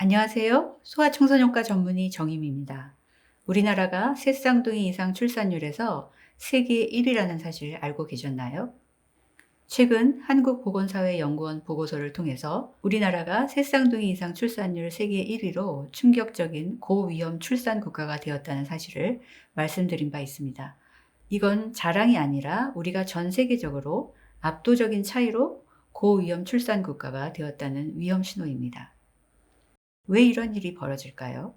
안녕하세요. 소아청소년과 전문의 정임입니다. 우리나라가 세 쌍둥이 이상 출산율에서 세계 1위라는 사실 알고 계셨나요? 최근 한국보건사회연구원 보고서를 통해서 우리나라가 세 쌍둥이 이상 출산율 세계 1위로 충격적인 고위험 출산 국가가 되었다는 사실을 말씀드린 바 있습니다. 이건 자랑이 아니라 우리가 전 세계적으로 압도적인 차이로 고위험 출산 국가가 되었다는 위험 신호입니다. 왜 이런 일이 벌어질까요?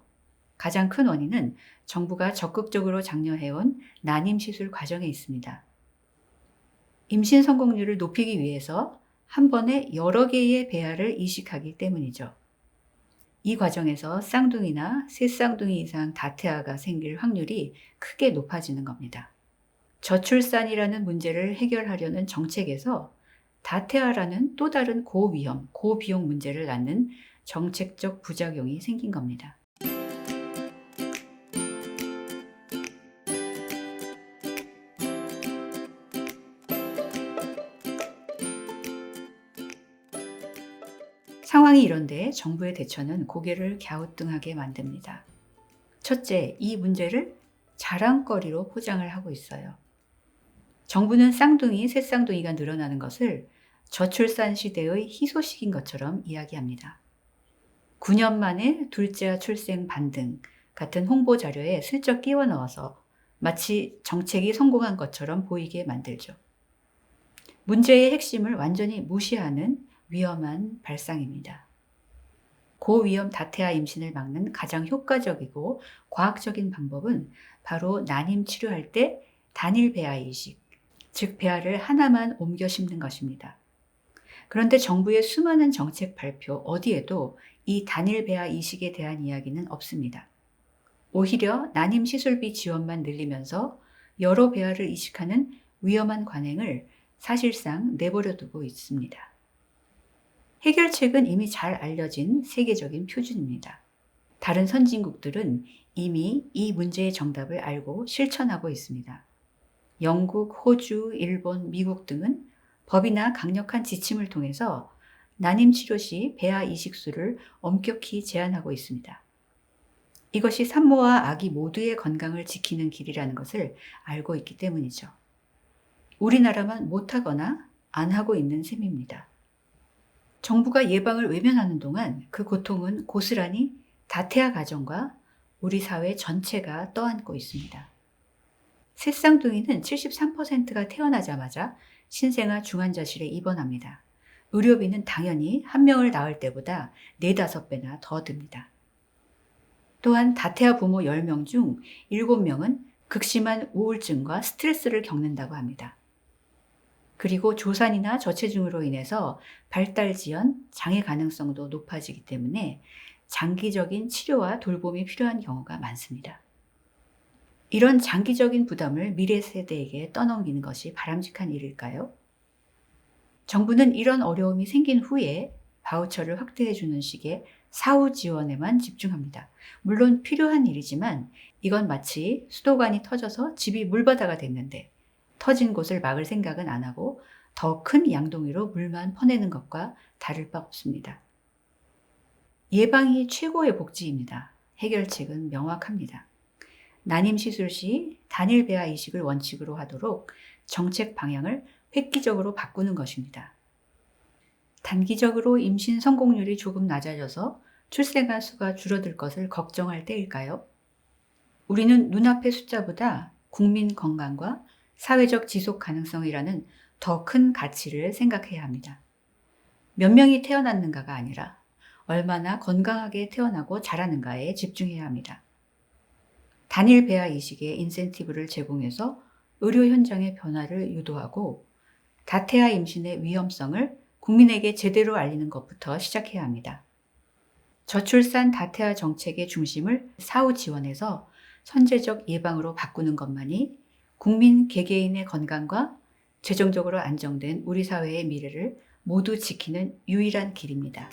가장 큰 원인은 정부가 적극적으로 장려해온 난임 시술 과정에 있습니다. 임신 성공률을 높이기 위해서 한 번에 여러 개의 배아를 이식하기 때문이죠. 이 과정에서 쌍둥이나 세 쌍둥이 이상 다태아가 생길 확률이 크게 높아지는 겁니다. 저출산이라는 문제를 해결하려는 정책에서 다태아라는 또 다른 고위험, 고비용 문제를 낳는 정책적 부작용이 생긴 겁니다. 상황이 이런데 정부의 대처는 고개를 갸우뚱하게 만듭니다. 첫째, 이 문제를 자랑거리로 포장을 하고 있어요. 정부는 쌍둥이, 새쌍둥이가 늘어나는 것을 저출산 시대의 희소식인 것처럼 이야기합니다. 9년 만에 둘째와 출생 반등 같은 홍보 자료에 슬쩍 끼워 넣어서 마치 정책이 성공한 것처럼 보이게 만들죠. 문제의 핵심을 완전히 무시하는 위험한 발상입니다. 고위험 다태아 임신을 막는 가장 효과적이고 과학적인 방법은 바로 난임 치료할 때 단일 배아 이식, 즉 배아를 하나만 옮겨 심는 것입니다. 그런데 정부의 수많은 정책 발표 어디에도 이 단일 배아 이식에 대한 이야기는 없습니다. 오히려 난임 시술비 지원만 늘리면서 여러 배아를 이식하는 위험한 관행을 사실상 내버려 두고 있습니다. 해결책은 이미 잘 알려진 세계적인 표준입니다. 다른 선진국들은 이미 이 문제의 정답을 알고 실천하고 있습니다. 영국, 호주, 일본, 미국 등은 법이나 강력한 지침을 통해서 난임 치료 시 배아 이식술을 엄격히 제한하고 있습니다. 이것이 산모와 아기 모두의 건강을 지키는 길이라는 것을 알고 있기 때문이죠. 우리나라만 못하거나 안 하고 있는 셈입니다. 정부가 예방을 외면하는 동안 그 고통은 고스란히 다태아 가정과 우리 사회 전체가 떠안고 있습니다. 새쌍둥이는 73%가 태어나자마자 신생아 중환자실에 입원합니다. 의료비는 당연히 한 명을 낳을 때보다 4, 5배나 더 듭니다. 또한 다태아 부모 10명 중 7명은 극심한 우울증과 스트레스를 겪는다고 합니다. 그리고 조산이나 저체중으로 인해서 발달 지연, 장애 가능성도 높아지기 때문에 장기적인 치료와 돌봄이 필요한 경우가 많습니다. 이런 장기적인 부담을 미래 세대에게 떠넘기는 것이 바람직한 일일까요? 정부는 이런 어려움이 생긴 후에 바우처를 확대해 주는 식의 사후 지원에만 집중합니다. 물론 필요한 일이지만 이건 마치 수도관이 터져서 집이 물바다가 됐는데 터진 곳을 막을 생각은 안 하고 더 큰 양동이로 물만 퍼내는 것과 다를 바 없습니다. 예방이 최고의 복지입니다. 해결책은 명확합니다. 난임 시술 시 단일 배아 이식을 원칙으로 하도록 정책 방향을 획기적으로 바꾸는 것입니다. 단기적으로 임신 성공률이 조금 낮아져서 출생아 수가 줄어들 것을 걱정할 때일까요? 우리는 눈앞의 숫자보다 국민 건강과 사회적 지속 가능성이라는 더 큰 가치를 생각해야 합니다. 몇 명이 태어났는가가 아니라 얼마나 건강하게 태어나고 자라는가에 집중해야 합니다. 단일 배아 이식의 인센티브를 제공해서 의료 현장의 변화를 유도하고 다태아 임신의 위험성을 국민에게 제대로 알리는 것부터 시작해야 합니다. 저출산 다태아 정책의 중심을 사후 지원해서 선제적 예방으로 바꾸는 것만이 국민 개개인의 건강과 재정적으로 안정된 우리 사회의 미래를 모두 지키는 유일한 길입니다.